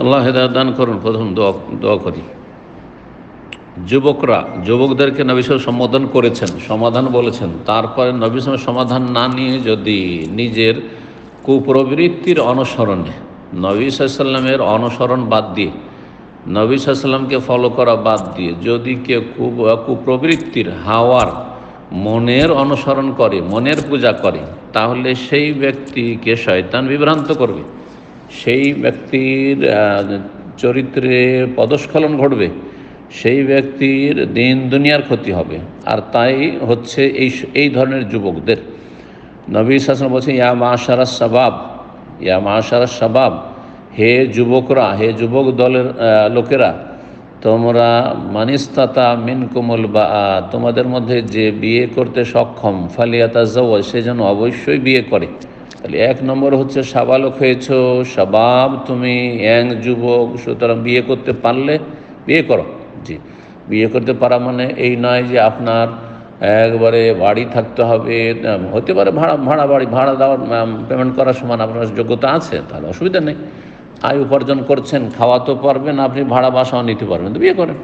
আল্লাহ হেদায়ত দান করুন, প্রথম দোয়া দোয়া করি। যুবকরা, যুবকদেরকে নবী সম্বোধন করেছেন, সমাধান বলেছেন। তারপরে নবী সমাধান না নিয়ে যদি নিজের কুপ্রবৃত্তির অনুসরণে, নবী সাল্লামের অনুসরণ বাদ দিয়ে, নবী সাল্লামকে ফলো করা বাদ দিয়ে যদি কেউ কুপ্রবৃত্তির হাওয়ার মনের অনুসরণ করে, মনের পূজা করে, তাহলে সেই ব্যক্তিকে শয়তান বিভ্রান্ত করবে। সেই ব্যক্তির চরিত্রে পদস্খলন ঘটবে, সেই ব্যক্তির দিন দুনিয়ার ক্ষতি হবে। আর তাই হচ্ছে এই এই ধরনের যুবকদের। নবী শাসন বলছেন, ইয়া মাশারা সাবাব, ইয়া মাশারা সাবাব, হে যুবকরা, হে যুবক দলের লোকেরা, তোমরা মানিস্তাতা মিন কুমল বা তোমাদের মধ্যে যে বিয়ে করতে সক্ষম ফালিয়াতা জওয়া সে যেন অবশ্যই বিয়ে করে। তাহলে এক নম্বর হচ্ছে, সাবালক হয়েছ, সাবাব তুমি ইয়াং যুবক, সুতরাং বিয়ে করতে পারলে বিয়ে করো। জি, বিয়ে করতে পারা মানে এই নয় যে আপনার একবারে বাড়ি থাকতে হবে হতে পারে ভাড়া ভাড়া বাড়ি, ভাড়া দেওয়ার পেমেন্ট করার সমান আপনার যোগ্যতা আছে, তাহলে অসুবিধা নেই। আয় উপার্জন করছেন, খাওয়া তো পারবেন, আপনি ভাড়া বাসাও নিতে পারবেন, তো বিয়ে করেন।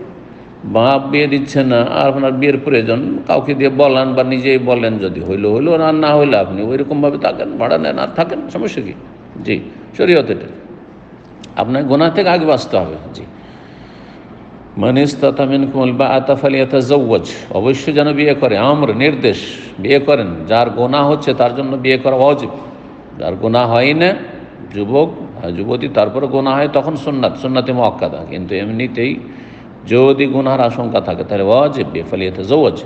বাপ বিয়ে দিচ্ছে না, আর আপনার বিয়ের প্রয়োজন, কাউকে দিয়ে বলেন বা নিজেই বলেন যদি হইল হইল, আর না হইলে আপনি ওইরকমভাবে থাকেন, ভাড়া নেন, আর থাকেন, সমস্যা কি? জি, শরীয়ত এটা। আপনার গোনা থেকে আগে বাঁচতে হবে, জি। মানিস্তামিন কুমল বা আতাফালিয়াতা জৌজ অবশ্যই যেন বিয়ে করে, আমর, নির্দেশ, বিয়ে করেন। যার গোনা হচ্ছে তার জন্য বিয়ে করা অজিব যার গোনা হয় না, যুবক যুবতী তারপরে গোনা হয়, তখন সুন্নাত, সুন্নাতে মক্কাদা কিন্তু এমনিতেই যদি গুনার আশঙ্কা থাকে, তাহলে ওয়াজিব বেফালিয়াতে জৌজ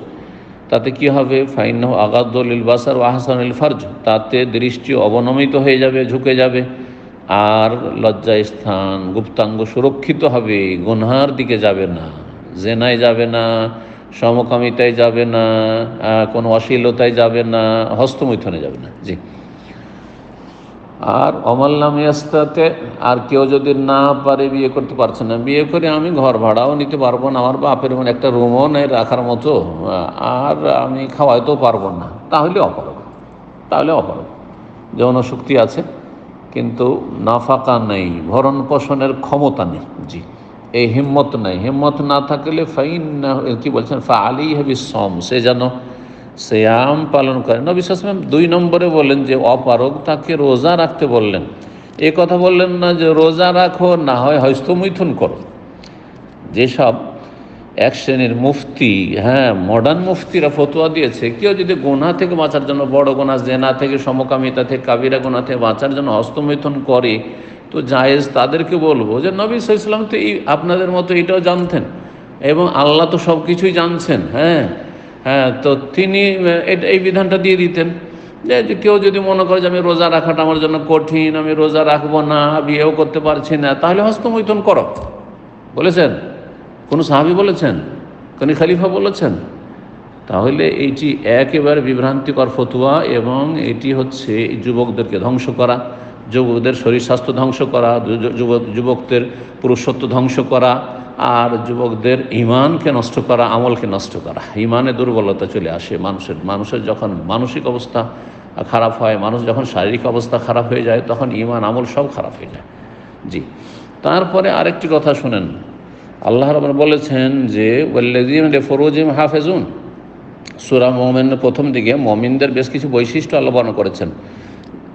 তাতে কি হবে? ফাইন আগাদুল বাসার ও আহসানুল ফার্জ। তাতে দৃষ্টি অবনমিত হয়ে যাবে, ঝুঁকে যাবে। আর লজ্জা স্থান, গুপ্তাঙ্গ সুরক্ষিত হবে, গুনহার দিকে যাবে না, জেনায় যাবে না, সমকামিতায় যাবে না কোনো অশ্লীলতায় যাবে না, হস্তমৈথনে যাবে না। জি। আর অমাল্লাম ইয়াস্তাতে, আর কেউ যদি না পারে বিয়ে করতে পারছে না, বিয়ে করে আমি ঘর ভাড়াও নিতে পারব না, আমার বাপের মানে একটা রুমও নেই রাখার মতো, আর আমি খাওয়াইতেও পারব না। তাহলে অপরাধ তাহলে অপরাধ। যৌন শক্তি আছে, কিন্তু নাফাকা নেই, ভরণ পোষণের ক্ষমতা নেই। জি, এই হিম্মত নেই। হিম্মত না থাকলে ফাইন কি বলছেন? ফা আলী হাবি সম সে যেন শ্যাম পালন করে নবী সালাম দুই নম্বরে বলেন যে, অপারগ তাকে রোজা রাখতে বললেন। এ কথা বললেন না যে, রোজা রাখো, না হয় হস্তমৈথুন করো। যেসব এক শ্রেণির মুফতি হ্যাঁ মডার্ন মুফতিরা ফতোয়া দিয়েছে, কেউ যদি গোনা থেকে বাঁচার জন্য, বড় গোনা জেনা থেকে, সমকামিতা থেকে, কাবিরা গোনা থেকে বাঁচার জন্য হস্তমৈথুন করে, তো জায়েজ তাদেরকে বলব যে, নবী সাল্লাম তো এই আপনাদের মতো এটাও জানতেন। এবং আল্লাহ তো সব কিছুই জানছেন হ্যাঁ। হ্যাঁ তো তিনি এই বিধানটা দিয়ে দিতেন যে কেউ যদি মনে করে যে আমি রোজা রাখাটা আমার জন্য কঠিন, আমি রোজা রাখব না বিয়েও করতে পারছি না, তাহলে হস্তমৈথুন করো। বলেছেন? কোনো সাহাবি বলেছেন? কোন খালিফা বলেছেন? তাহলে এইটি একেবারে বিভ্রান্তিকর ফতুয়া এবং এটি হচ্ছে যুবকদেরকে ধ্বংস করা, যুবকদের শরীর স্বাস্থ্য ধ্বংস করা যুবকদের পুরুষত্ব ধ্বংস করা আর যুবকদের ইমানকে নষ্ট করা, আমলকে নষ্ট করা। ইমানে দুর্বলতা চলে আসে মানুষের। মানুষের যখন মানসিক অবস্থা খারাপ হয়, মানুষ যখন শারীরিক অবস্থা খারাপ হয়ে যায়, তখন ইমান আমল সব খারাপ হয়ে যায়। জি। তারপরে আরেকটি কথা শুনেন। আল্লাহ রহমান বলেছেন যে লিফুরুজিহিম হাফেজুন। সুরা মুমিনের প্রথম দিকে মমিনদের বেশ কিছু বৈশিষ্ট্য বর্ণনা করেছেন।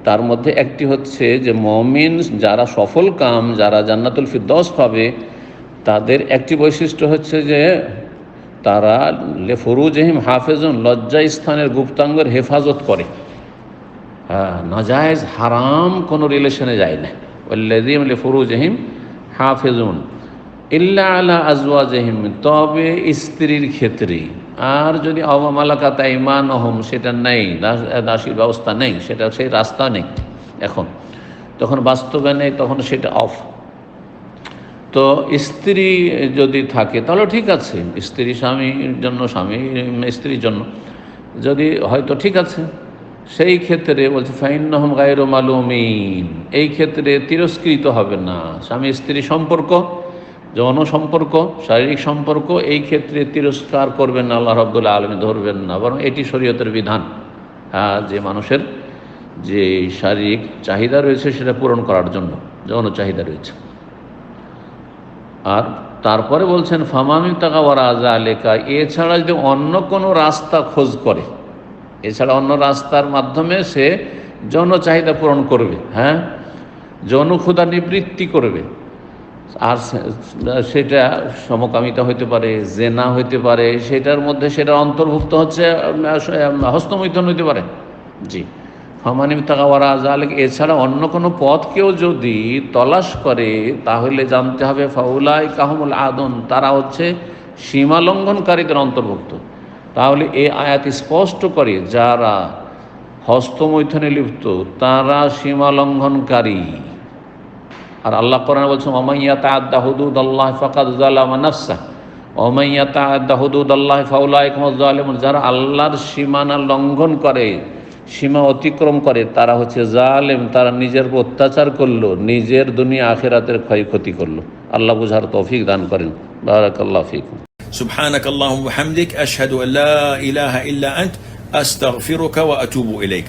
তার মধ্যে একটি হচ্ছে যে, মমিন যারা সফল কাম, যারা জান্নাতুল ফিরদৌস পাবে তাদের একটি বৈশিষ্ট্য হচ্ছে যে তারা লেফরুজহিম হাফেজুন লজ্জা স্থানের গুপ্তাঙ্গের হেফাজত করে। হ্যাঁ নাজায়েজ হারাম কোনো রিলেশনে যায় না। ওল্লাদিম লেফরুজহিম হাফেজুন ইল্লা আলা আজওয়াজহিম, তবে স্ত্রীর ক্ষেত্রে আর যদি অবমালাকাত ইমান হম সেটা নেই, দাস- দাসীর ব্যবস্থা নেই, সেটা সেই রাস্তা নেই এখন। তখন বাস্তবে নেই তখন সেটা অফ তো স্ত্রী যদি থাকে তাহলে ঠিক আছে স্ত্রী স্বামীর জন্য স্বামী স্ত্রীর জন্য। যদি হয়তো ঠিক আছে সেই ক্ষেত্রে বলছে ফাইন্নহম গায়ের মালুমিন। এই ক্ষেত্রে তিরস্কৃত হবে না। স্বামী স্ত্রী সম্পর্ক যৌন সম্পর্ক শারীরিক সম্পর্ক এই ক্ষেত্রে তিরস্কার করবেন না আল্লাহ রব্দুল্লাহ আলমী ধরবেন না। বরং এটি শরীয়তের বিধান। হ্যাঁ, যে মানুষের যে শারীরিক চাহিদা রয়েছে সেটা পূরণ করার জন্য যৌন চাহিদা রয়েছে। আর তারপরে বলছেন ফামামি টাকা ওরা আলেকা এছাড়া যদি অন্য কোনো রাস্তা খোঁজ করে, এছাড়া অন্য রাস্তার মাধ্যমে সে যৌন চাহিদা পূরণ করবে হ্যাঁ? যৌন ক্ষুধা নিবৃত্তি করবে। আর সেটা সমকামিতা হইতে পারে, জেনা হইতে পারে, সেটার মধ্যে সেটা অন্তর্ভুক্ত হচ্ছে হস্তমৈথন হইতে পারে। জি। হমানিম তাকাওয়ারা আজালেক এছাড়া অন্য কোনো পথকেও যদি তলাশ করে, তাহলে জানতে হবে ফাউলাই কাহমুল আদন, তারা হচ্ছে সীমা লঙ্ঘনকারীদের অন্তর্ভুক্ত। তাহলে এই আয়াত স্পষ্ট করে, যারা হস্তমৈথনে লিপ্ত, তারা সীমা লঙ্ঘনকারী আর আল্লাহ কোরআন বলছেন ওমাইয়া তাআদ্দা হুদুদ আল্লাহ ফাকাদ জালামা নাফসা ওমাইয়া তাআদ্দা হুদুদ আল্লাহ যালিমুন যারা আল্লাহর সীমানা লঙ্ঘন করে সীমা অতিক্রম করে তারা হচ্ছে জালেম তারা নিজের উপর অত্যাচার করলো নিজের দুনিয়া আখেরাতের ক্ষয়ক্ষতি করলো আল্লাহ বুঝার তৌফিক দান করেন বারাকাল্লাহ ফিকুম سبحانك اللهم وبحمدك أشهد أن لا إله إلا أنت أستغفرك وأتوب إليك